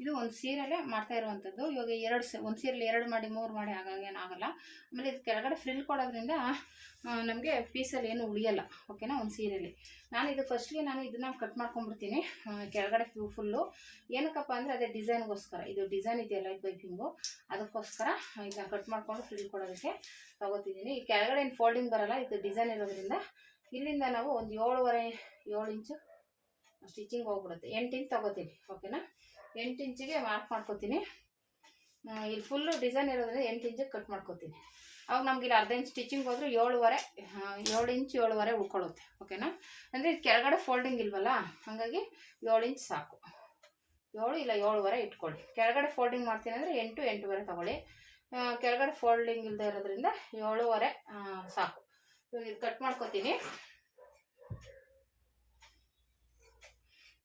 ಇದು ಒಂದು ಸೀರೆಲೆ ಮಾಡ್ತಾ ಇರುವಂಥದ್ದು ಇವಾಗ ಎರಡು ಸ, ಒಂದು ಸೀರೆಲಿ ಎರಡು ಮಾಡಿ, ಮೂರು ಮಾಡಿ ಹಾಗಾಗೇನಾಗಲ್ಲ ಆಮೇಲೆ ಇದು ಕೆಳಗಡೆ ಫ್ರಿಲ್ ಕೊಡೋದ್ರಿಂದ ನಮಗೆ ಪೀಸಲ್ಲಿ ಏನು ಉಳಿಯಲ್ಲ. ಓಕೆನಾ ಒಂದು ಸೀರೆಲಿ. ನಾನು ಇದು ಫಸ್ಟ್ಗೆ ನಾನು ಇದನ್ನ ಕಟ್ ಮಾಡ್ಕೊಂಡ್ಬಿಡ್ತೀನಿ. ಕೆಳಗಡೆ ಫುಲ್ಲು ಏನಕ್ಕಪ್ಪ ಅಂದರೆ ಅದೇ ಡಿಸೈನ್ಗೋಸ್ಕರ ಇದು ಡಿಸೈನ್ ಇದೆಯಲ್ಲ ಈ ಪೈಪಿಂಗು ಅದಕ್ಕೋಸ್ಕರ ಇದನ್ನ ಕಟ್ ಮಾಡಿಕೊಂಡು ಫ್ರಿಲ್ ಕೊಡೋದಕ್ಕೆ ತಗೋತಿದ್ದೀನಿ. ಈ ಕೆಳಗಡೆ ಏನು ಫೋಲ್ಡಿಂಗ್ ಬರಲ್ಲ, ಇದು ಡಿಸೈನ್ ಇರೋದ್ರಿಂದ ಇಲ್ಲಿಂದ ನಾವು ಒಂದು ಏಳುವರೆ, ಏಳು ಇಂಚು ಸ್ಟಿಚಿಂಗ್ ಹೋಗ್ಬಿಡುತ್ತೆ. ಎಂಟು ಇಂಚ್ ತಗೋತೀನಿ. ಓಕೆನಾ ಎಂಟು ಇಂಚಿಗೆ ಮಾರ್ಕ್ ಮಾಡ್ಕೊತೀನಿ. ಇಲ್ಲಿ ಫುಲ್ಲು ಡಿಸೈನ್ ಇರೋದ್ರಿಂದ ಎಂಟು ಇಂಚಿಗೆ ಕಟ್ ಮಾಡ್ಕೊತೀನಿ. ಅವಾಗ ನಮ್ಗೆ ಇಲ್ಲಿ ಅರ್ಧ ಇಂಚ್ ಸ್ಟಿಚಿಂಗ್ ಹೋದ್ರೆ ಏಳುವರೆ ಏಳು ಇಂಚ್ ಏಳುವರೆ ಉಳ್ಕೊಳ್ಳುತ್ತೆ ಓಕೆನಾ ಅಂದರೆ ಇದು ಕೆಳಗಡೆ ಫೋಲ್ಡಿಂಗ್ ಇಲ್ವಲ್ಲ, ಹಾಗಾಗಿ ಏಳು ಇಂಚ್ ಸಾಕು. ಏಳು ಇಲ್ಲ ಏಳುವರೆ ಇಟ್ಕೊಳ್ಳಿ. ಕೆಳಗಡೆ ಫೋಲ್ಡಿಂಗ್ ಮಾಡ್ತೀನಿ ಅಂದರೆ ಎಂಟು, ಎಂಟುವರೆ ತಗೊಳ್ಳಿ. ಕೆಳಗಡೆ ಫೋಲ್ಡಿಂಗ್ ಇಲ್ಲದೆ ಇರೋದ್ರಿಂದ ಏಳುವರೆ ಸಾಕು. ಇದು ಕಟ್ ಮಾಡ್ಕೋತೀನಿ.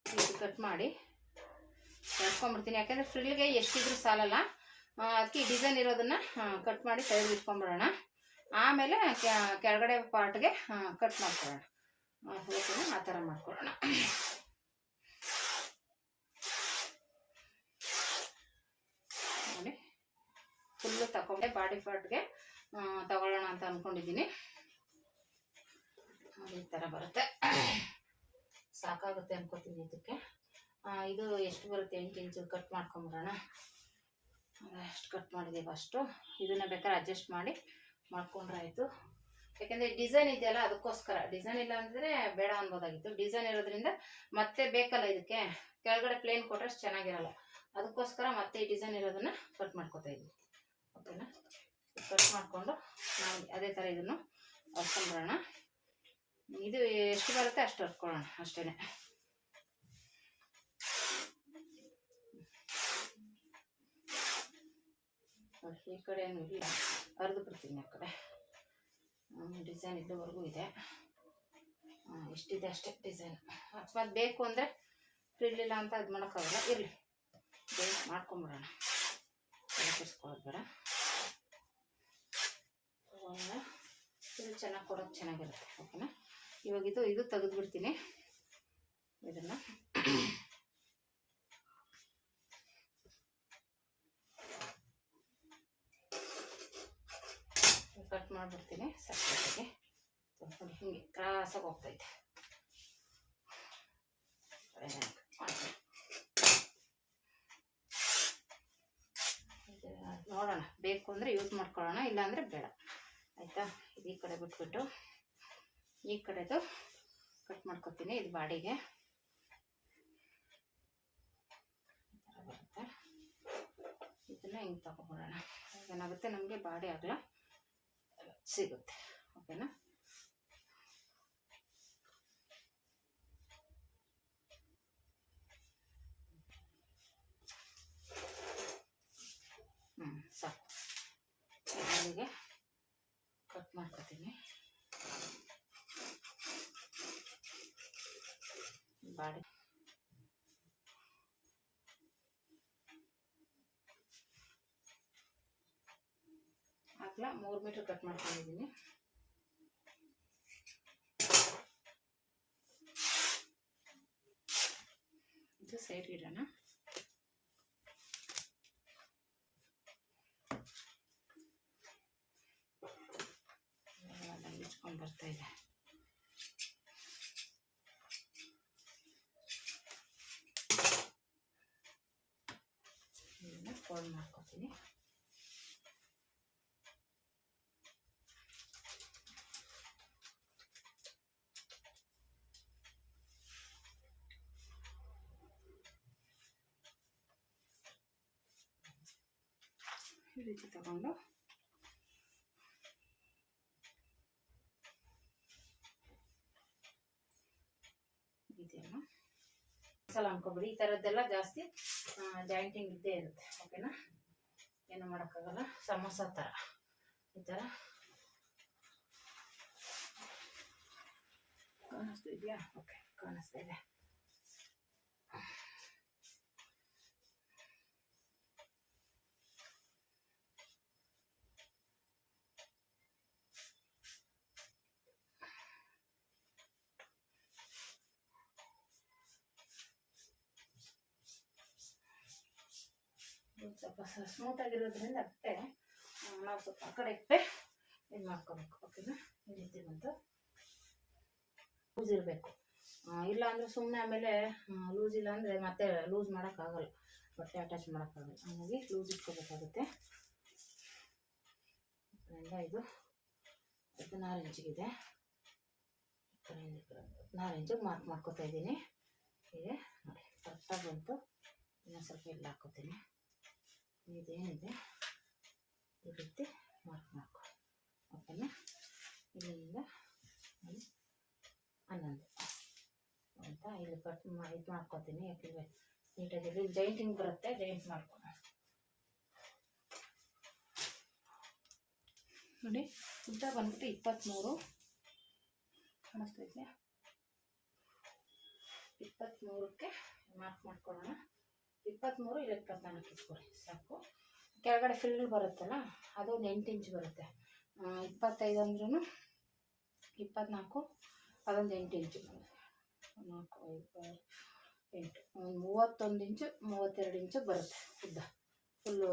ಇದು ಕಟ್ ಮಾಡಿ. ಎಳ್ಕೊಂಬಿಡ್ತೀನಿ ಯಾಕೆಂದ್ರೆ ಫ್ರಿಲ್ಗೆ ಎಷ್ಟಿದ್ರೂ ಸಾಲಲ್ಲ. ಅದಕ್ಕೆ ಡಿಸೈನ್ ಇರೋದನ್ನ ಕಟ್ ಮಾಡಿ ತೆಗೆದು ಇಟ್ಕೊಂಡ್ಬಿಡೋಣ. ಆಮೇಲೆ ಕೆಳಗಡೆ ಪಾರ್ಟ್ಗೆ ಕಟ್ ಮಾಡ್ಕೊಳ್ಳೋಣ. ಆ ಥರ ಮಾಡ್ಕೊಳ್ಳೋಣ. ನೋಡಿ. ಫುಲ್ಲು ತಗೊಂಡೆ ಬಾಡಿ ಪಾರ್ಟ್ಗೆ ತಗೊಳ್ಳೋಣ ಅಂತ ಅಂದ್ಕೊಂಡಿದ್ದೀನಿ ಈ ಥರ ಬರುತ್ತೆ. ಸಾಕಾಗುತ್ತೆ ಅನ್ಕೋತೀನಿ ಇದಕ್ಕೆ. ಇದು ಎಷ್ಟು ಬರುತ್ತೆ ಎಂಟು ಇಂಚು ಕಟ್ ಮಾಡ್ಕೊಂಬಿಡೋಣ. ಅಷ್ಟು ಕಟ್ ಮಾಡಿದ್ದೀವಿ ಅಷ್ಟು ಇದನ್ನ ಬೇಕಾದ್ರೆ ಅಡ್ಜಸ್ಟ್ ಮಾಡಿ ಮಾಡ್ಕೊಂಡ್ರೆ ಆಯಿತು. ಯಾಕೆಂದರೆ ಡಿಸೈನ್ ಇದೆಯಲ್ಲ, ಅದಕ್ಕೋಸ್ಕರ. ಡಿಸೈನ್ ಇಲ್ಲ ಅಂದರೆ ಬೇಡ ಅನ್ಬೋದಾಗಿತ್ತು. ಡಿಸೈನ್ ಇರೋದ್ರಿಂದ ಮತ್ತೆ ಬೇಕಲ್ಲ ಇದಕ್ಕೆ. ಕೆಳಗಡೆ ಪ್ಲೇನ್ ಕೊಟ್ಟರೆ ಚೆನ್ನಾಗಿರಲ್ಲ. ಅದಕ್ಕೋಸ್ಕರ ಮತ್ತೆ ಈ ಡಿಸೈನ್ ಇರೋದನ್ನ ಕಟ್ ಮಾಡ್ಕೊತಾ ಇದ್ವಿ ಓಕೆನಾ? ಕಟ್ ಮಾಡಿಕೊಂಡು ನಾವು ಅದೇ ಥರ ಇದನ್ನು ಹರ್ಕೊಂಡ್ಬಿಡೋಣ ಇದು ಎಷ್ಟು ಬರುತ್ತೆ ಅಷ್ಟು ಹರ್ಕೊಳ್ಳೋಣ ಅಷ್ಟೇ ಈ ಕಡೆ ಏನು ಇಲ್ಲ. ಹರಿದು ಬಿಡ್ತೀನಿ ಆ ಕಡೆ. ಡಿಸೈನ್ ಇದ್ದವರೆಗೂ ಇದೆ. ಇಷ್ಟಿದೆ ಅಷ್ಟೇ ಡಿಸೈನ್ ಅಕಸ್ಮಾತ್ ಬೇಕು ಅಂದರೆ ಇರಲಿಲ್ಲ ಅಂತ ಅದು ಮಾಡೋಕ್ಕಾಗಲ್ಲ. ಇರಲಿ. ಬೇಗ ಮಾಡ್ಕೊಂಬಿಡೋಣ. ಕೆಡಿಸ್ಕೊಳ್ಳೋದು ಬೇಡ. ಇದು ಚೆನ್ನಾಗಿ ಕೊಡೋಕೆ ಚೆನ್ನಾಗಿರುತ್ತೆ ಓಕೆನಾ ಇವಾಗ ಇದು ಇದು ತೆಗೆದ್ಬಿಡ್ತೀನಿ. ಇದನ್ನು. ಕಟ್ ಮಾಡಿಬಿಡ್ತೀನಿ. ಸಪ್ರೇಟಾಗಿ ಹಿಂಗೆ ಕ್ರಾಸಾಗಿ ಹೋಗ್ತೈತೆ. ನೋಡೋಣ. ಬೇಕು ಅಂದರೆ ಯೂಸ್ ಮಾಡ್ಕೊಳ್ಳೋಣ, ಇಲ್ಲಾಂದರೆ ಬೇಡ. ಆಯಿತಾ? ಇದು ಈ ಕಡೆ ಬಿಟ್ಬಿಟ್ಟು ಈ ಕಡೆದು ಕಟ್ ಮಾಡ್ಕೊತೀನಿ ಇದು ಬಾಡಿಗೆ. ಇದನ್ನ ಹಿಂಗೆ ತಗೊಬಿಡೋಣ ಏನಾಗುತ್ತೆ? ನಮಗೆ ಬಾಡಿ ಆಗಲ್ಲ ಸಿಗುತ್ತೆ. ಓಕೆನಾ ಹ್ಞೂ ಸಾಕು ಇಲ್ಲಿಗೆ ಕಟ್ ಮಾಡ್ಕೊತೀನಿ ಬಾಡಿ ಅಗಲ ಮೂರು ಮೀಟ್ರ್ ಕಟ್ ಮಾಡ್ಕೊಂಡಿದ್ದೀನಿ. ಇದು ಸೈಡ್ ಇಡೋಣ ಇವೆಲ್ಲ ಇಚ್ಕೊಂಡು ಬರ್ತಾ ಇದೆ ಇದನ್ನ ಫೋಲ್ಡ್ ಮಾಡ್ಕೊತೀನಿ ಈ ರೀತಿ ತಗೊಂಡು ಇದೆಯಲ್ಲ? ಸಲ ಅನ್ಕೋಬಿಡಿ, ಈ ಥರದ್ದೆಲ್ಲ ಜಾಸ್ತಿ ಜಾಯಿಂಟಿಂಗ್ ಇದ್ದೇ ಇರುತ್ತೆ ಓಕೆನಾ ಏನು ಮಾಡೋಕ್ಕಾಗಲ್ಲ, ಸಮೋಸ ಥರ ಈ ಥರ ಕಾಣಿಸ್ತಾ ಇದೆಯಾ? ಓಕೆ ಕಾಣಿಸ್ತಾ ಇದೆ. ಸ್ವಲ್ಪ ಸ್ಮೂತ್ ಆಗಿರೋದ್ರಿಂದ ಅಷ್ಟೇ ನಾವು ಸ್ವಲ್ಪ ಆ ಕಡೆ ಇಟ್ಟೆ ಇದು ಮಾಡ್ಕೋಬೇಕು ಓಕೆನಾ ಈ ರೀತಿ ಬಂತು. ಲೂಸ್ ಇರಬೇಕು. ಇಲ್ಲ ಅಂದ್ರೆ ಸುಮ್ಮನೆ ಆಮೇಲೆ ಲೂಸ್ ಇಲ್ಲ ಅಂದರೆ ಮತ್ತೆ ಲೂಸ್ ಮಾಡೋಕ್ಕಾಗಲ್ಲ. ಬಟ್ಟೆ ಅಟ್ಯಾಚ್ ಮಾಡೋಕ್ಕಾಗಲ್ಲ. ಹಾಗಾಗಿ ಲೂಸ್ ಇಟ್ಕೋಬೇಕಾಗುತ್ತೆ. ಇದು ಹದಿನಾರು ಇದೆ ಹದಿನಾರು ಇಂಚಿಗೆ ಮಾರ್ಕ್ ಮಾಡ್ಕೊತಾ ಇದ್ದೀನಿ. ಹೀಗೆ ನೋಡಿ ಕರೆಕ್ಟಾಗಿ ಬಂತು. ಇನ್ನೊಂದು ಸ್ವಲ್ಪ ಇಲ್ಲಿ ಹಾಕೋತೀನಿ ಇದೇನಿದೆ ಈ ರೀತಿ ಮಾರ್ಕ್ ಮಾಡ್ಕೊ ಓಕೆನಾ? ಇಲ್ಲಿಂದ ಹನ್ನೊಂದು. ಅಂತ ಇಲ್ಲಿ ಕಟ್ ಮಾ ಇದು ಮಾಡ್ಕೊತೀನಿ. ಯಾಕೆಂದರೆ ನೀಟಾಗಿ ಇಲ್ಲಿ ಜೈಂಟಿಂಗ್ ಬರುತ್ತೆ, ಜೈಂಟ್ ಮಾಡ್ಕೊ ನೋಡಿ ಉದ್ದ ಬಂದ್ಬಿಟ್ಟು ಇಪ್ಪತ್ತ್ಮೂರು ಕಾಣಿಸ್ತೈತೆ ಇಪ್ಪತ್ತ್ಮೂರಕ್ಕೆ ಮಾರ್ಕ್ ಮಾಡ್ಕೊಳ್ಳೋಣ. ಇಪ್ಪತ್ತ್ಮೂರು ಇಲ್ಲಿ ಇಪ್ಪತ್ನಾಲ್ಕು ಇಟ್ಕೊಳ್ಳಿ, ಸಾಕು. ಕೆಳಗಡೆ ಫಿಲ್ ಬರುತ್ತಲ್ಲ, ಅದೊಂದು ಎಂಟು ಇಂಚ್ ಬರುತ್ತೆ. ಇಪ್ಪತ್ತೈದು ಅಂದ್ರೂ ಇಪ್ಪತ್ನಾಲ್ಕು, ಅದೊಂದು ಎಂಟು ಇಂಚು ನಾಲ್ಕು, ಐದು ಎಂಟು ಒಂದು ಮೂವತ್ತೊಂದು ಇಂಚು ಮೂವತ್ತೆರಡು ಇಂಚು ಬರುತ್ತೆ ಉದ್ದ. ಫುಲ್ಲು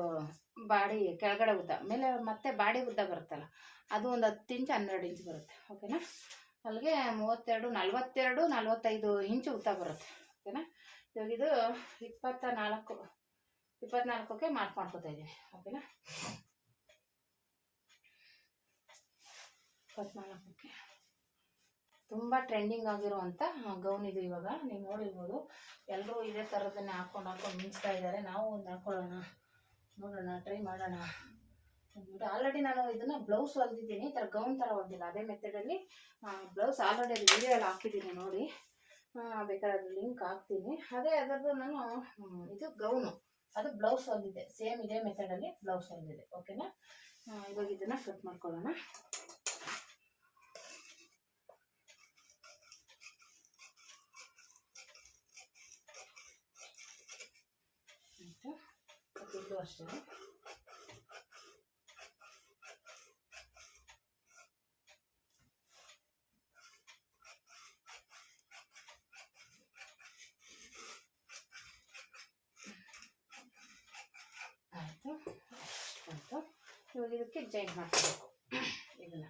ಬಾಡಿ ಕೆಳಗಡೆ ಉದ್ದ. ಮೇಲೆ ಮತ್ತೆ ಬಾಡಿ ಉದ್ದ ಬರುತ್ತಲ್ಲ, ಅದು ಒಂದು ಹತ್ತು ಇಂಚು ಹನ್ನೆರಡು ಇಂಚು ಬರುತ್ತೆ. ಓಕೆನಾ ಅಲ್ಲಿಗೆ ಮೂವತ್ತೆರಡು, ನಲ್ವತ್ತೆರಡು, ನಲ್ವತ್ತೈದು ಇಂಚು ಉದ್ದ ಬರುತ್ತೆ. ಓಕೆನಾ ಇವಾಗ ಇದು ಇಪ್ಪತ್ತ ನಾಲ್ಕು ಇಪ್ಪತ್ನಾಲ್ಕಕ್ಕೆ ಮಾರ್ಕ್ ಮಾಡ್ಕೊತಾ ಇದ್ದೀನಿ ಓಕೆನಾ ಇಪ್ಪತ್ನಾಲ್ಕಕ್ಕೆ ತುಂಬ ಟ್ರೆಂಡಿಂಗ್ ಆಗಿರುವಂಥ ಗೌನ್ ಇದು ಇವಾಗ. ನೀವು ನೋಡಿರ್ಬೋದು. ಎಲ್ಲರೂ ಇದೇ ಥರದನ್ನೇ ಹಾಕೊಂಡು ಹಾಕೊಂಡು ಮಿಂಚ್ತಾ ಇದ್ದಾರೆ. ನಾವು ಒಂದು ಹಾಕೊಳ್ಳೋಣ. ನೋಡೋಣ ಟ್ರೈ ಮಾಡೋಣ. ಅಂದ್ಬಿಟ್ಟು ಆಲ್ರೆಡಿ ನಾನು ಇದನ್ನ ಬ್ಲೌಸ್ ಹೊಲ್ದಿದ್ದೀನಿ. ಈ ಥರ ಗೌನ್ ಥರ ಹೊಲ್ದಿಲ್ಲ. ಅದೇ ಮೆಥಡಲ್ಲಿ ಬ್ಲೌಸ್ ಆಲ್ರೆಡಿ ಅದು ವಿಡಿಯೋ ಅಲ್ಲಿ ಹಾಕಿದ್ದೀನಿ ನೋಡಿ. ಬೇಕಾದ್ರೆ ಲಿಂಕ್ ಹಾಕ್ತೀನಿ. ಅದೇ ಅದರದ್ದು ನಾನು ಇದು ಗೌನು. ಅದು ಬ್ಲೌಸ್ ಹೊಲ್ದಿದೆ ಸೇಮ್ ಇದೇ ಮೆಥಡಲ್ಲಿ ಬ್ಲೌಸ್ ಹೊಲ್ದಿದೆ ಓಕೆನಾ ಇವಾಗ ಇದನ್ನ ಕಟ್ ಮಾಡ್ಕೊಳ್ಳೋಣ. ಅಷ್ಟೇ ಆಯಿತು ಆಯಿತು ಇವಾಗ ಇದಕ್ಕೆ ಜೈಂಟ್ ಮಾಡ್ಕೋಬೇಕು ಇದನ್ನ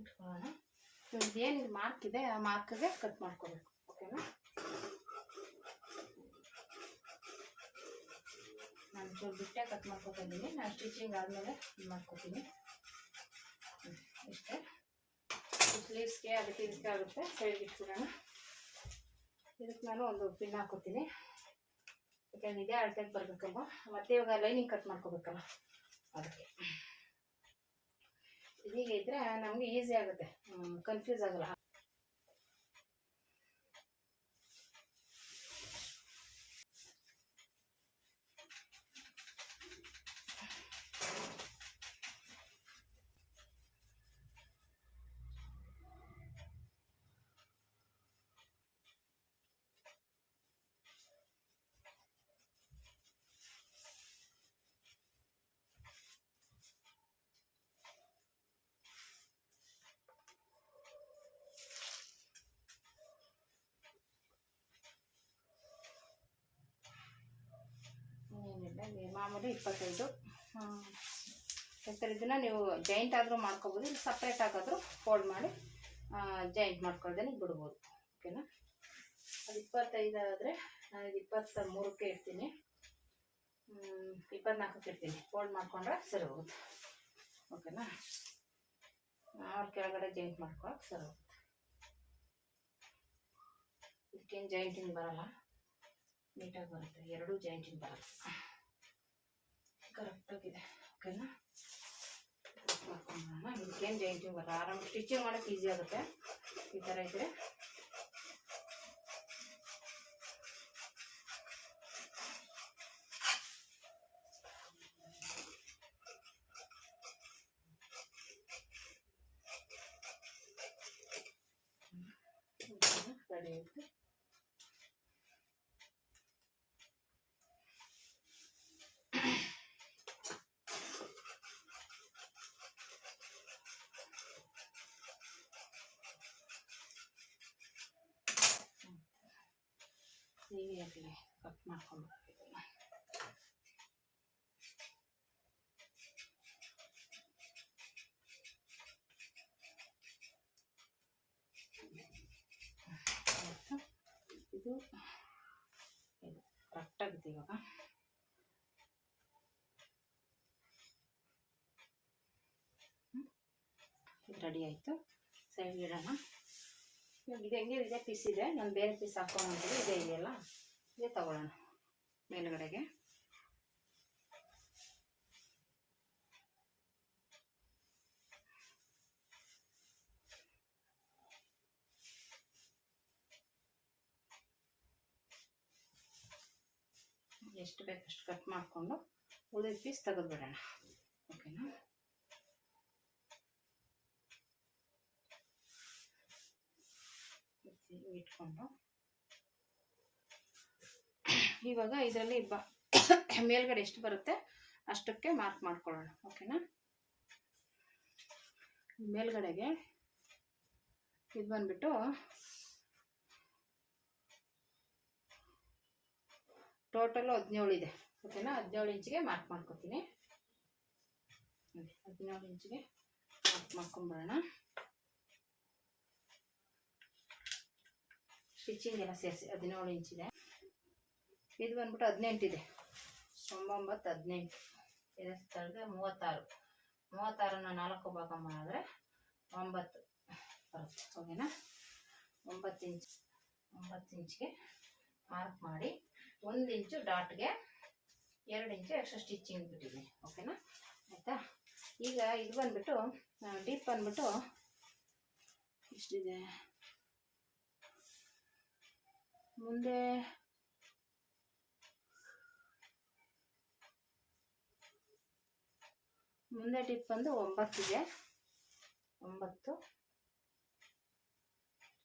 ಇಟ್ಕೊಳ್ಳೋಣ. ಏನು ಮಾರ್ಕ್ ಇದೆ ಆ ಮಾರ್ಕ್ಗೆ ಕಟ್ ಮಾಡ್ಕೋಬೇಕು ಓಕೆನಾ ನಾನು ಚೂರು ಬಿಟ್ಟೆ ಕಟ್ ಮಾಡ್ಕೊತಿದ್ದೀನಿ ನಾನು ಸ್ಟಿಚಿಂಗ್ ಆದಮೇಲೆ ಇದು ಮಾಡ್ಕೊತೀನಿ. ಇಷ್ಟೇ. ಸ್ಲೀವ್ಸ್ಗೆ ಅದಕ್ಕೆ ಇದಕ್ಕೆ ಆಗುತ್ತೆ. ಸೈಡ್ಗೆ ಇಟ್ಬಿಡೋಣ. ಇದಕ್ಕೆ ನಾನು ಒಂದು ಪಿನ್ ಹಾಕೋತೀನಿ. ಯಾಕಂದ್ರೆ ಇದೇ ಅಳತೆಗೆ ಬರಬೇಕಲ್ವ? ಮತ್ತೆ ಇವಾಗ ಲೈನಿಂಗ್ ಕಟ್ ಮಾಡ್ಕೋಬೇಕಲ್ಲ? ಅದಕ್ಕೆ. ಹೀಗೆ ಇದ್ರೆ ನಮಗೆ ಈಸಿ ಆಗುತ್ತೆ. ಕನ್ಫ್ಯೂಸ್ ಆಗಲ್ಲ ಏನಿಲ್ಲ ಇಲ್ಲಿ ಮಾಮೂಲಿ ಇಪ್ಪತ್ತೈದು ಹೆಸರು ಇದನ್ನು ನೀವು ಜಾಯಿಂಟ್ ಆದರೂ ಮಾಡ್ಕೋಬೋದು, ಇಲ್ಲಿ ಸಪ್ರೇಟ್ ಆಗಾದರೂ ಫೋಲ್ಡ್ ಮಾಡಿ ಜಾಯಿಂಟ್ ಮಾಡ್ಕೊಳ್ದೇನೆ ಬಿಡ್ಬೋದು. ಓಕೆನಾ ಅದು ಇಪ್ಪತ್ತೈದು ಆದರೆ ನಾನು ಇದು ಇಪ್ಪತ್ತ ಮೂರಕ್ಕೆ ಇಡ್ತೀನಿ ಇಪ್ಪತ್ನಾಲ್ಕಕ್ಕೆ ಇಡ್ತೀನಿ. ಫೋಲ್ಡ್ ಮಾಡ್ಕೊಂಡ್ರೆ ಸರಿ ಹೋಗುತ್ತೆ. ಓಕೆನಾ ಅವ್ರ ಕೆಳಗಡೆ ಜಾಯಿಂಟ್ ಮಾಡ್ಕೊಳಕ್ಕೆ ಸರಿ ಹೋಗುತ್ತೆ. ಇದಕ್ಕೇನು ಜಾಯಿಂಟಿಂಗ್ ಬರಲ್ಲ. ನೀಟಾಗಿ ಬರುತ್ತೆ. ಎರಡೂ ಜಾಯಿಂಟಿಂಗ್ ಬರುತ್ತೆ ಕರೆಕ್ಟಾಗಿದೆ ಓಕೆನಾ ಹಾಕೊಂಡ್ಬಿಡೋಣ ಇದಕ್ಕೇನು ಜೈಂಟಿಂಗ್ ಬರಲ್ಲ ಆರಾಮ ಸ್ಟಿಚಿಂಗ್ ಮಾಡೋಕ್ಕೆ ಈಸಿ ಆಗುತ್ತೆ ಈ ಥರ ಇದ್ದರೆ ರೆಡಿ ಆಯಿತು ಹೀಗೆ ಕಟ್ ಮಾಡ್ಕೊಂಡು ಇದು ಇದು ಕರೆಕ್ಟಾಗಿದೆ ಇವಾಗ. ಇದು ರೆಡಿ ಆಯಿತು. ಸೈಡ್ ಇಡೋಣ. ಇದು, ಹೆಂಗೆ ಪೀಸ್ ಇದೆ. ನಾನು ಬೇರೆ ಪೀಸ್ ಹಾಕೊಂಡ್ಬಿಟ್ಟು ಇದೇ ಇದೆಯಲ್ಲ ಇದೇ, ತಗೊಳ್ಳೋಣ. ಮೇಲ್ಗಡೆಗೆ. ಎಷ್ಟು ಬೇಕಷ್ಟು ಕಟ್ ಮಾಡಿಕೊಂಡು ಉಳಿದ ಪೀಸ್ ತೆಗೆದುಬಿಡೋಣ. ಓಕೆನಾ ಹೀಗೆ ಇಟ್ಕೊಂಡು. ಇವಾಗ ಇದರಲ್ಲಿ ಬ ಮೇಲ್ಗಡೆ ಎಷ್ಟು ಬರುತ್ತೆ ಅಷ್ಟಕ್ಕೆ ಮಾರ್ಕ್ ಮಾಡ್ಕೊಳ್ಳೋಣ ಓಕೆನಾ ಮೇಲ್ಗಡೆಗೆ ಇದು ಬಂದ್ಬಿಟ್ಟು ಟೋಟಲ್ ಹದಿನೇಳು ಇದೆ ಓಕೆನಾ ಹದಿನೇಳು ಇಂಚಿಗೆ ಮಾರ್ಕ್ ಮಾಡ್ಕೊತೀನಿ. ಹದಿನೇಳು ಇಂಚಿಗೆ ಮಾರ್ಕ್ ಮಾಡ್ಕೊಂಬಿಡೋಣ ಸ್ಟಿಚಿಂಗ್ ಎಲ್ಲ ಸೇರಿಸಿ, ಹದಿನೇಳು ಇಂಚಿದೆ ಇದು. ಬಂದ್ಬಿಟ್ಟು ಹದಿನೆಂಟಿದೆ ಒಂಬೊಂಬತ್ತು ಹದಿನೆಂಟು. ಇದರ ಸ್ಥಳದ ಮೂವತ್ತಾರು. ಮೂವತ್ತಾರನ್ನು ನಾಲ್ಕು ಭಾಗ ಮಾಡಿದ್ರೆ ಒಂಬತ್ತು ಬರುತ್ತೆ, ಓಕೆನಾ? ಒಂಬತ್ತು ಇಂಚ್ ಒಂಬತ್ತು ಇಂಚ್ಗೆ ಮಾರ್ಕ್ ಮಾಡಿ, ಒಂದು ಇಂಚು ಡಾಟ್ಗೆ ಎರಡು ಇಂಚು ಎಕ್ಸ್ಟ್ರಾ ಸ್ಟಿಚಿಂಗ್ ಬಿಟ್ಟಿದ್ದೀನಿ ಓಕೆನಾ? ಆಯಿತಾ? ಈಗ ಇದು ಬಂದ್ಬಿಟ್ಟು ಡೀಪ್ ಬಂದ್ಬಿಟ್ಟು, ಎಷ್ಟಿದೆ? ಮುಂದೆ ಮುಂದೆ ಟಿಪ್ ಬಂದು ಒಂಬತ್ತಿದೆ ಒಂಬತ್ತು.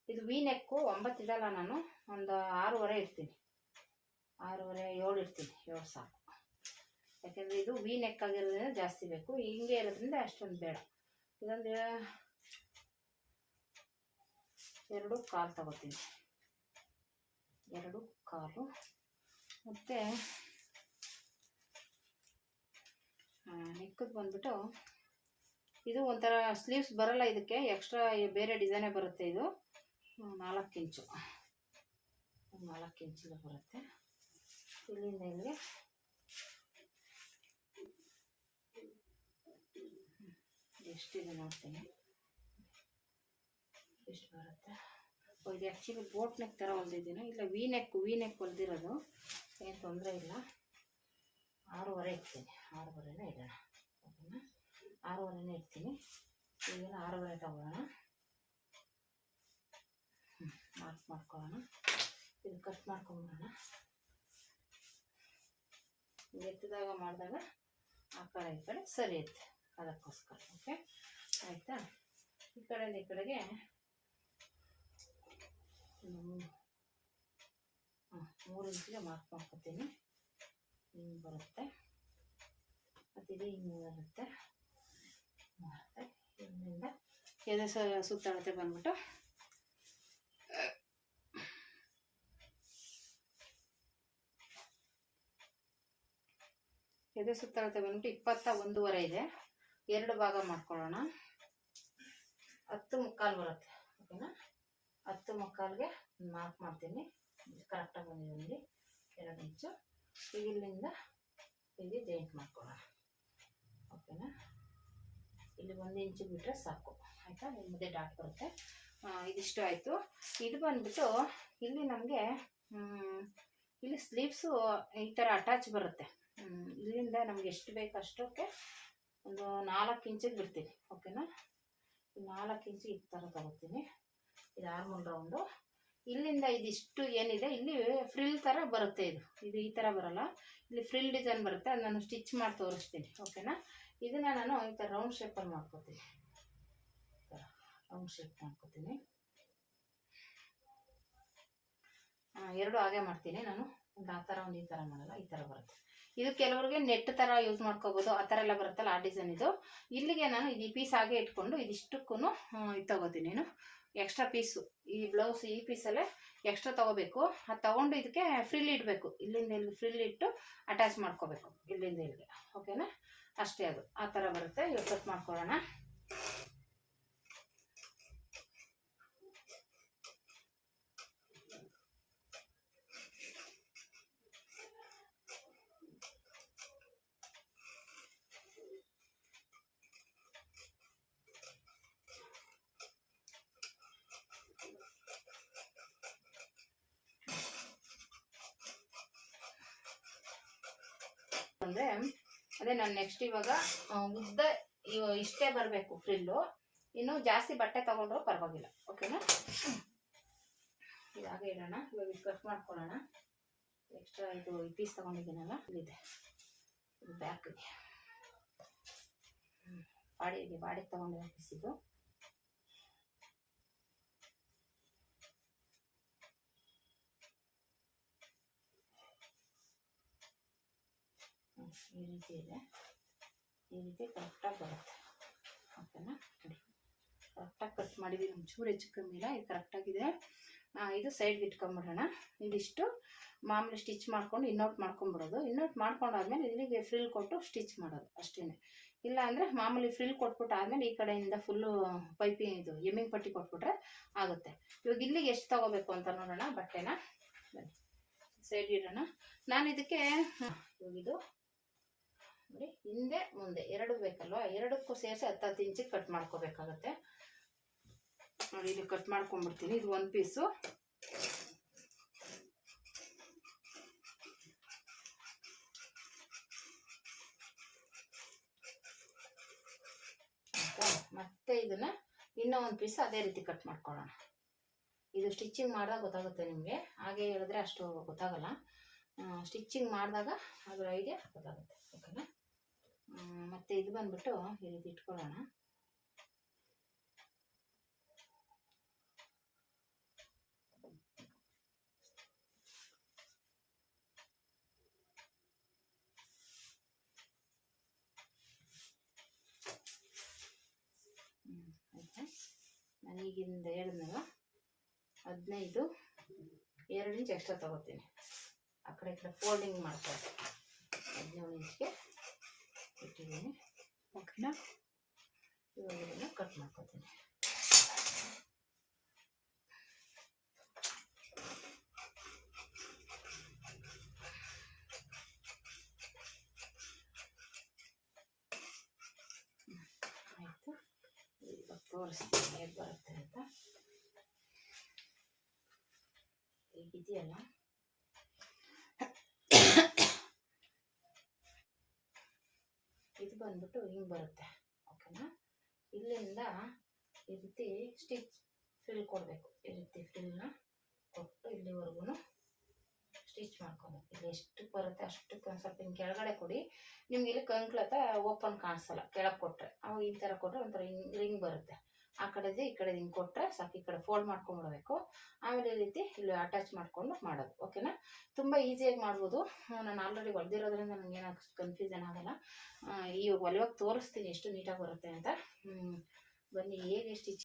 ಇದು ವಿ ನೆಕ್ಕು ಒಂಬತ್ತು ಇಡಲ್ಲ ನಾನು. ಒಂದು ಆರೂವರೆ ಇರ್ತೀನಿ. ಆರೂವರೆ ಏಳು ಇರ್ತೀನಿ. ಏಳು ಸಾಕು. ಯಾಕೆಂದರೆ ಇದು ವಿ ನೆಕ್ ಆಗಿರೋದ್ರಿಂದ ಜಾಸ್ತಿ ಬೇಕು. ಹಿಂಗೆ ಇರೋದ್ರಿಂದ ಅಷ್ಟೊಂದು ಬೇಡ. ಇದೊಂದು ಎರಡು ಕಾಲು ತಗೋತೀನಿ. ಎರಡು ಕಾಲು ಮತ್ತು ನೆಕ್ಕದು ಬಂದ್ಬಿಟ್ಟು ಇದು ಒಂಥರ ಸ್ಲೀವ್ಸ್ ಬರಲ್ಲ ಇದಕ್ಕೆ ಎಕ್ಸ್ಟ್ರಾ ಬೇರೆ ಡಿಸೈನೇ ಬರುತ್ತೆ ಇದು. ನಾಲ್ಕು ಇಂಚು ನಾಲ್ಕು ಇಂಚಿಗೆ ಬರುತ್ತೆ. ಇಲ್ಲಿಂದ ಇಲ್ಲಿ ಎಷ್ಟಿದೆ ನೋಡ್ತೀನಿ. ಎಷ್ಟು ಬರುತ್ತೆ? ಓ, ಇದು ಆ್ಯಕ್ಚುಲಿ ಬೋಟ್ ನೆಕ್ ಥರ ಹೊಲ್ದಿದ್ದೀನಿ ಇಲ್ಲ ವಿ ನೆಕ್ ವಿ ನೆಕ್ ಹೊಲ್ದಿರೋದು. ಏನು ತೊಂದರೆ ಇಲ್ಲ. ಆರೂವರೆ ಇಡ್ತೀನಿ. ಆರೂವರೆನೇ ಇಡೋಣ. ಓಕೆನಾ? ಆರೂವರೆನೇ ಇಡ್ತೀನಿ. ಈಗೇನು ಆರೂವರೆ ತಗೊಳ್ಳೋಣ. ಮಾರ್ಕ್ ಮಾಡ್ಕೊಳ್ಳೋಣ. ಇದು ಕಟ್ ಮಾಡ್ಕೊಂಬಿಡೋಣ. ಎತ್ತಿದಾಗ ಮಾಡಿದಾಗ ಆ ಕಡೆ ಈ ಕಡೆ ಸರಿ ಇತ್ತು ಅದಕ್ಕೋಸ್ಕರ ಓಕೆ ಆಯಿತಾ? ಈ ಕಡೆಯಿಂದ ಈ ಕಡೆಗೆ ಮೂರು ಇಂಚಿಗೆ ಮಾರ್ಕ್ ಮಾಡ್ಕೊತೀನಿ. ಹಿಂಗೆ ಬರುತ್ತೆ. ಮತ್ತು ಇದು ಹಿಂಗೆ ಬರುತ್ತೆ ಎದೆ ಸ ಸುತ್ತಳತೆ ಬಂದ್ಬಿಟ್ಟು. ಎದೆ ಸುತ್ತಳತೆ ಬಂದ್ಬಿಟ್ಟು ಇಪ್ಪತ್ತ ಒಂದೂವರೆ ಇದೆ. ಎರಡು ಭಾಗ ಮಾಡ್ಕೊಳ್ಳೋಣ. ಹತ್ತು ಮುಕ್ಕಾಲು ಬರುತ್ತೆ, ಓಕೆನಾ? ಹತ್ತು ಮುಕ್ಕಾಲ್ಗೆ ಮಾರ್ಕ್ ಮಾಡ್ತೀನಿ. ಕರೆಕ್ಟಾಗಿ ಬಂದಿದೆ ಇಲ್ಲಿ ಎರಡು ಇಂಚು. ಇಲ್ಲಿಂದ ಇಲ್ಲಿ ಜಾಯಿಂಟ್ ಮಾಡ್ಕೊಳ್ಳೋಣ. ಓಕೆನಾ ಇಲ್ಲಿ ಒಂದು ಇಂಚು ಬಿಟ್ಟರೆ ಸಾಕು. ಆಯಿತಾ? ನಿಮ್ಮದೇ ಡಾಟ್ ಬರುತ್ತೆ. ಇದಿಷ್ಟು ಆಯಿತು. ಇದು ಬಂದ್ಬಿಟ್ಟು ಇಲ್ಲಿ ನಮಗೆ ಇಲ್ಲಿ ಸ್ಲೀವ್ಸು ಈ ಥರ ಅಟ್ಯಾಚ್ ಬರುತ್ತೆ. ಇಲ್ಲಿಂದ ನಮ್ಗೆ ಎಷ್ಟು ಬೇಕು ಅಷ್ಟಕ್ಕೆ ಒಂದು ನಾಲ್ಕು ಇಂಚಿಗೆ ಬಿಡ್ತೀನಿ. ಓಕೆನಾ ನಾಲ್ಕು ಇಂಚು ಈ ಥರ ತಗೋತೀನಿ. ಇದು ಆರ್ಮೂಲ್ ರೌಂಡು ಇಲ್ಲಿಂದ ಇದಿಷ್ಟು ಏನಿದೆ, ಇಲ್ಲಿ ಫ್ರಿಲ್ ಥರ ಬರುತ್ತೆ ಇದು. ಇದು ಈ ಥರ ಬರಲ್ಲ. ಇಲ್ಲಿ ಫ್ರಿಲ್ ಡಿಸೈನ್ ಬರುತ್ತೆ, ಅದು ನಾನು ಸ್ಟಿಚ್ ಮಾಡಿ ತೋರಿಸ್ತೀನಿ ಓಕೆನಾ ಇದನ್ನ ನಾನು ಈ ಥರ ರೌಂಡ್ ಶೇಪಲ್ಲಿ ಮಾಡ್ಕೋತೀನಿ. ರೌಂಡ್ ಶೇಪ್ ಮಾಡ್ಕೋತೀನಿ. ಎರಡು ಹಾಗೆ ಮಾಡ್ತೀನಿ ನಾನು. ಒಂದು ಆ ಥರ ಒಂದು ಈ ಥರ ಮಾಡಲ್ಲ, ಈ ಥರ ಬರುತ್ತೆ. ಇದು ಕೆಲವರಿಗೆ ನೆಟ್ ಥರ ಯೂಸ್ ಮಾಡ್ಕೋಬೋದು, ಆ ಥರ ಎಲ್ಲ ಬರುತ್ತಲ್ಲ ಆ ಡಿಸೈನ್ ಇದು. ಇಲ್ಲಿಗೆ ನಾನು ಇದು ಪೀಸ್ ಹಾಗೆ ಇಟ್ಕೊಂಡು ಇದಿಷ್ಟಕ್ಕೂ ಇದು ತಗೋತೀನಿ ಏನು ಎಕ್ಸ್ಟ್ರಾ ಪೀಸು ಈ ಬ್ಲೌಸ್ ಈ ಪೀಸಲ್ಲೇ ಎಕ್ಸ್ಟ್ರಾ ತಗೋಬೇಕು. ಅದು ತೊಗೊಂಡು ಇದಕ್ಕೆ ಫ್ರಿಲ್ ಇಡಬೇಕು. ಇಲ್ಲಿಂದ ಇಲ್ಲಿ ಫ್ರಿಲ್ ಇಟ್ಟು ಅಟ್ಯಾಚ್ ಮಾಡ್ಕೋಬೇಕು. ಇಲ್ಲಿಂದ ಇಲ್ಲಿಗೆ. ಓಕೆನಾ ಅಷ್ಟೇ ಅದು. ಆ ಥರ ಬರುತ್ತೆ. ಇವಾಗ ಕಟ್ ಮಾಡ್ಕೊಳ್ಳೋಣ ಅಂದರೆ ನೆಕ್ಸ್ಟ್ ಇವಾಗ ಉದ್ದ ಇಷ್ಟೇ ಬರಬೇಕು ಫ್ರಿಲ್ಲು ಇನ್ನು ಜಾಸ್ತಿ ಬಟ್ಟೆ ತಗೊಂಡ್ರು ಪರವಾಗಿಲ್ಲ. ಓಕೆನಾ ಇರೋಣ ಇಡೋಣ. ಇವಾಗ ಇದು ಕಟ್ ಮಾಡ್ಕೊಳ್ಳೋಣ. ಎಕ್ಸ್ಟ್ರಾ ಇದು ಪೀಸ್ ತಗೊಂಡಿದ್ದೀನಲ್ಲ, ಇಲ್ಲಿದೆ. ಇದು ಬ್ಯಾಕ್ಗೆ ಬಾಡಿಗೆ ಬಾಡಿಗೆ ತಗೊಂಡಿರೋ ಪೀಸ್ ಇದು. ಈ ರೀತಿ ಇದೆ. ಈ ರೀತಿ ಕರೆಕ್ಟಾಗಿ ಬರುತ್ತೆ ಓಕೆನಾ ನೋಡಿ ಕರೆಕ್ಟಾಗಿ ಕಟ್ ಮಾಡಿದ್ದೀನಿ ಒಂಚೂರು ಹೆಚ್ಚು ಕಮ್ಮಿ ಇಲ್ಲ ಇದು ಕರೆಕ್ಟಾಗಿದೆ ಇದು ಸೈಡ್ಗೆ ಇಟ್ಕೊಂಬಿಡೋಣ ಇದಿಷ್ಟು ಮಾಮೂಲಿ ಸ್ಟಿಚ್ ಮಾಡ್ಕೊಂಡು ಇನ್ನೌಟ್ ಮಾಡ್ಕೊಂಬಿಡೋದು ಇನ್ನೌಟ್ ಮಾಡ್ಕೊಂಡಾದ್ಮೇಲೆ ಇಲ್ಲಿಗೆ ಫ್ರಿಲ್ ಕೊಟ್ಟು ಸ್ಟಿಚ್ ಮಾಡೋದು ಅಷ್ಟೇ ಇಲ್ಲ ಅಂದರೆ ಮಾಮೂಲಿ ಫ್ರಿಲ್ ಕೊಟ್ಬಿಟ್ಟು ಆದಮೇಲೆ ಈ ಕಡೆಯಿಂದ ಫುಲ್ಲು ಪೈಪಿ ಇದು ಎಮ್ಮಿಂಗ್ ಪಟ್ಟಿ ಕೊಟ್ಬಿಟ್ರೆ ಆಗುತ್ತೆ ಇವಾಗ ಇಲ್ಲಿಗೆ ಎಷ್ಟು ತಗೋಬೇಕು ಅಂತ ನೋಡೋಣ ಬಟ್ಟೆನ ಸೈಡ್ ಇಡೋಣ ನಾನು ಇದಕ್ಕೆ ಇದು ನೋಡಿ ಹಿಂದೆ, ಮುಂದೆ ಎರಡು ಬೇಕಲ್ವಾ? ಎರಡಕ್ಕೂ ಸೇರಿಸಿ ಹತ್ತು ಹತ್ತು ಇಂಚಿಗೆ ಕಟ್ ಮಾಡ್ಕೋಬೇಕಾಗತ್ತೆ. ನೋಡಿ ಇಲ್ಲಿ ಕಟ್ ಮಾಡ್ಕೊಂಡ್ಬಿಡ್ತೀನಿ. ಇದು ಒಂದು ಪೀಸು ಮತ್ತೆ ಇದನ್ನ ಇನ್ನೂ ಒಂದು ಪೀಸ್ ಅದೇ ರೀತಿ ಕಟ್ ಮಾಡ್ಕೊಳ್ಳೋಣ. ಇದು ಸ್ಟಿಚಿಂಗ್ ಮಾಡಿದಾಗ ಗೊತ್ತಾಗುತ್ತೆ ನಿಮಗೆ. ಹಾಗೆ ಹೇಳಿದ್ರೆ ಅಷ್ಟು ಗೊತ್ತಾಗಲ್ಲ. ಸ್ಟಿಚಿಂಗ್ ಮಾಡಿದಾಗ ಅದರ ಐಡಿಯಾ ಗೊತ್ತಾಗುತ್ತೆ. ಓಕೆನಾ ಮತ್ತೆ ಇದು ಬಂದ್ಬಿಟ್ಟು ರೀತಿ ಇಟ್ಕೊಳ್ಳೋಣ. ಹೇಳಿದ್ನಲ್ಲ ಹದಿನೈದು, ಎರಡು ಇಂಚ್ ಎಕ್ಸ್ಟ್ರಾ ತಗೋತೀನಿ. ಆ ಕಡೆ ಈ ಕಡೆ ಫೋಲ್ಡಿಂಗ್ ಮಾಡ್ತಾರೆ ಹದಿನೇಳು ಇಂಚ್ಗೆ. ಇಟ್ಟಿದ್ದೀನಿ ಓಕೆನಾ? ಇವಾಗ ಇದನ್ನು ಕಟ್ ಮಾಡ್ಕೊತೀನಿ. ಆಯಿತು. ಇವಾಗ ತೋರಿಸ್ತೀನಿ ಬರುತ್ತೆ ಅಂತ. ಹೇಗಿದೆಯಲ್ಲ? ಬಂದ್ಬಿಟ್ಟು ಹಿಂಗೆ ಬರುತ್ತೆ. ಓಕೆನಾ ಇಲ್ಲಿಂದ ಈ ರೀತಿ ಸ್ಟಿಚ್ ಫಿಲ್ ಕೊಡಬೇಕು. ಈ ರೀತಿ ಫಿಲ್ನ ಕೊಟ್ಟು ಇಲ್ಲಿವರೆಗೂ ಸ್ಟಿಚ್ ಮಾಡ್ಕೊಬೇಕು. ಇಲ್ಲಿ ಎಷ್ಟು ಬರುತ್ತೆ ಅಷ್ಟಕ್ಕೆ ಸ್ವಲ್ಪ ಹಿಂಗೆ ಕೆಳಗಡೆ ಕೊಡಿ. ನಿಮ್ಗೆ ಇಲ್ಲಿ ಕಂಕ್ಳತ್ತ ಓಪನ್ ಕಾಣಿಸಲ್ಲ. ಕೆಳಗೆ ಕೊಟ್ಟರೆ ಅವು ಈ ಥರ ಕೊಟ್ಟರೆ ಒಂಥರ ಹಿಂಗೆ ರಿಂಗ್ ಬರುತ್ತೆ. ಆ ಕಡೆದು ಈ ಕಡೆದು ಹಿಂಗೆ ಕೊಟ್ಟರೆ ಸಾಕು, ಈ ಕಡೆ ಫೋಲ್ಡ್ ಮಾಡ್ಕೊಂಡ್ಬಿಡ್ಬೇಕು. ಆಮೇಲೆ ಈ ರೀತಿ ಇಲ್ಲಿ ಅಟ್ಯಾಚ್ ಮಾಡಿಕೊಂಡು ಮಾಡೋದು ಓಕೆನಾ ತುಂಬ ಈಸಿಯಾಗಿ ಮಾಡ್ಬೋದು. ನಾನು ಆಲ್ರೆಡಿ ಹೊಲ್ದಿರೋದ್ರಿಂದ ನನಗೇನು ಕನ್ಫ್ಯೂಷನ್ ಆಗಲ್ಲ. ಈ ಹೊಲಿವಾಗ ತೋರಿಸ್ತೀನಿ ಎಷ್ಟು ನೀಟಾಗಿ ಬರುತ್ತೆ ಅಂತ. ಬನ್ನಿ ಹೇಗೆ ಸ್ಟಿಚ್